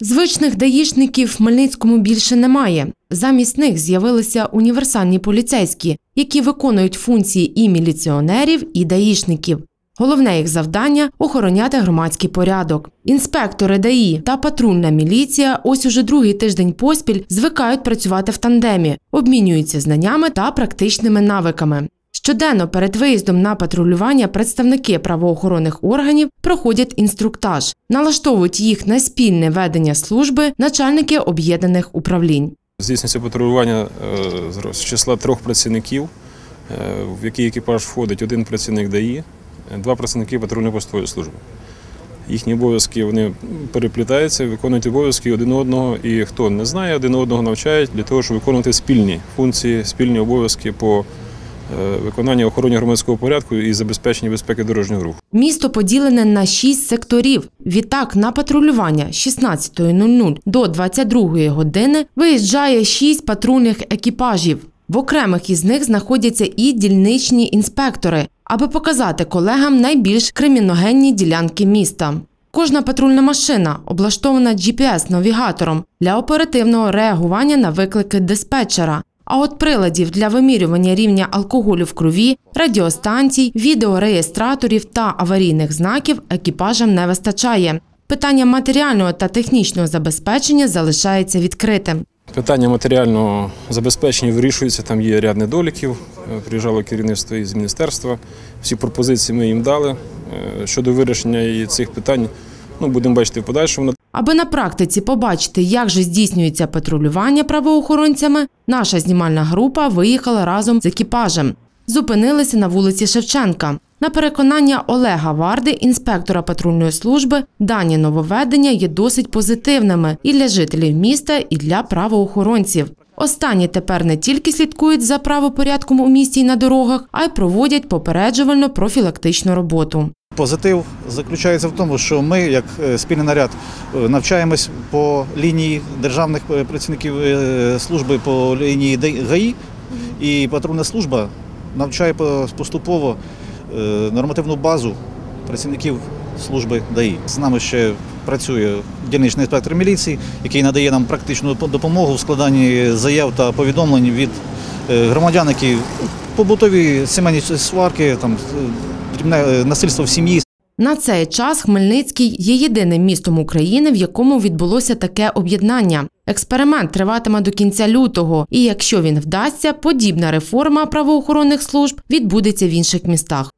Звичних даїшників в Хмельницькому більше немає. Замість них з'явилися універсальні поліцейські, які виконують функції і міліціонерів, і даїшників. Головне їх завдання охороняти громадський порядок. Інспектори ДАІ та патрульна міліція ось уже другий тиждень поспіль звикають працювати в тандемі, обмінюються знаннями та практичними навиками. Щоденно перед виїздом на патрулювання представники правоохоронних органів проходять інструктаж, налаштовують їх на спільне ведення служби начальники об'єднаних управлінь. Здійснюється патрулювання е, з числа трьох працівників, е, в який екіпаж входить один працівник ДАІ, е, два працівники патрульно-постової служби. Їхні обов'язки вони переплітаються, виконують обов'язки один одного, і хто не знає, один одного навчають для того, щоб виконувати спільні функції, спільні обов'язки по е, виконанню охороні громадського порядку і забезпеченні безпеки дорожнього руху. Місто поділене на шість секторів. Відтак на патрулювання з 16.00 до 22.00 години виїжджає шість патрульних екіпажів. В окремих із них знаходяться і дільничні інспектори, аби показати колегам найбільш криміногенні ділянки міста. Кожна патрульна машина облаштована GPS-навігатором для оперативного реагування на виклики диспетчера. А от приладів для вимірювання рівня алкоголю в крові, радіостанцій, відеореєстраторів та аварійних знаків екіпажам не вистачає. Питання матеріального та технічного забезпечення залишається відкритим. Питання матеріального забезпечення вирішується, там є ряд недоліків. Е, Приїжджало керівництво із міністерства. Всі пропозиції ми їм дали. Е, Щодо вирішення цих питань, ну, будемо бачити в подальшому. Аби на практиці побачити, як же здійснюється патрулювання правоохоронцями, наша знімальна група виїхала разом з екіпажем. Зупинилися на вулиці Шевченка. На переконання Олега Варди, інспектора патрульної служби, дані нововведення є досить позитивними і для жителів міста, і для правоохоронців. Останні тепер не тільки слідкують за правопорядком у місті й на дорогах, а й проводять попереджувально профілактичну роботу. Позитив заключається в тому, що ми, як е, спільний наряд, е, навчаємось по лінії державних е, працівників служби по лінії ГАІ, і патрульна служба навчає поступово нормативну базу працівників служби ДАІ. З нами ще працює дільничний інспектор міліції, який надає нам практичну допомогу в складанні заяв та повідомлень від е, громадян, які побутові сімейні сварки, там е, дрібне е, насильство в сім'ї. На цей час Хмельницький є єдиним містом України, в якому відбулося таке об'єднання. Експеримент триватиме до кінця лютого, і якщо він вдасться, подібна реформа правоохоронних служб відбудеться в інших містах.